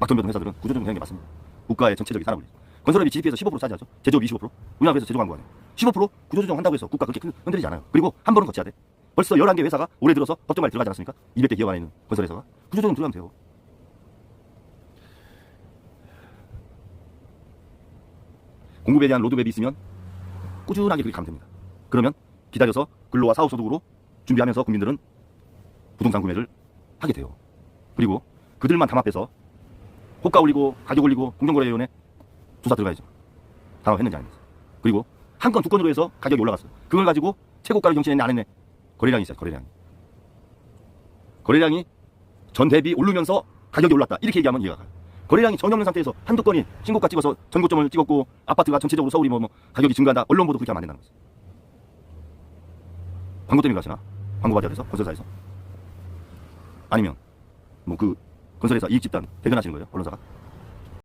막 덤벼든 회사들은 구조조정 되는 게 맞습니다. 국가의 전체적인 산업을. 건설업이 GDP에서 15% 차지하죠. 제조업 25%. 우리나라에서 제조 광고 아니에요. 15% 구조조정 한다고 해서 국가 그렇게 큰- 흔들리지 않아요. 그리고 한 번은 거쳐야 돼. 벌써 11개 회사가 올해 들어서 법정관에 들어가지 않았습니까? 200개 기업 안에 있는 건설회사가. 구조조정 들어가면 돼요. 공급에 대한 로드맵이 있으면 꾸준하게 그렇게 가면 됩니다. 그러면 기다려서 근로와 사업소득으로 준비하면서 국민들은 부동산 구매를 하게 돼요. 그리고 그들만 담합해서 호가 올리고 가격 올리고 공정거래위원회 조사 들어가야죠. 담합했는지 아닌지. 그리고 한 건 두 건으로 해서 가격이 올라갔어요. 그걸 가지고 최고가를 경신했네 안 했네. 거래량이 있어요. 거래량이. 거래량이 전 대비 오르면서 가격이 올랐다. 이렇게 얘기하면 이해가 가요. 거래량이 전혀 없는 상태에서 한두 건이 신고가 찍어서 전고점을 찍었고 아파트가 전체적으로 서울이 뭐, 뭐 가격이 증가한다. 언론 보도 그렇게 하면 안 된다는 거죠. 광고 때문에 가시나? 광고 받아야 돼서 건설사에서 아니면 뭐 그 건설회사 이익 집단 대변하시는 거예요 언론사가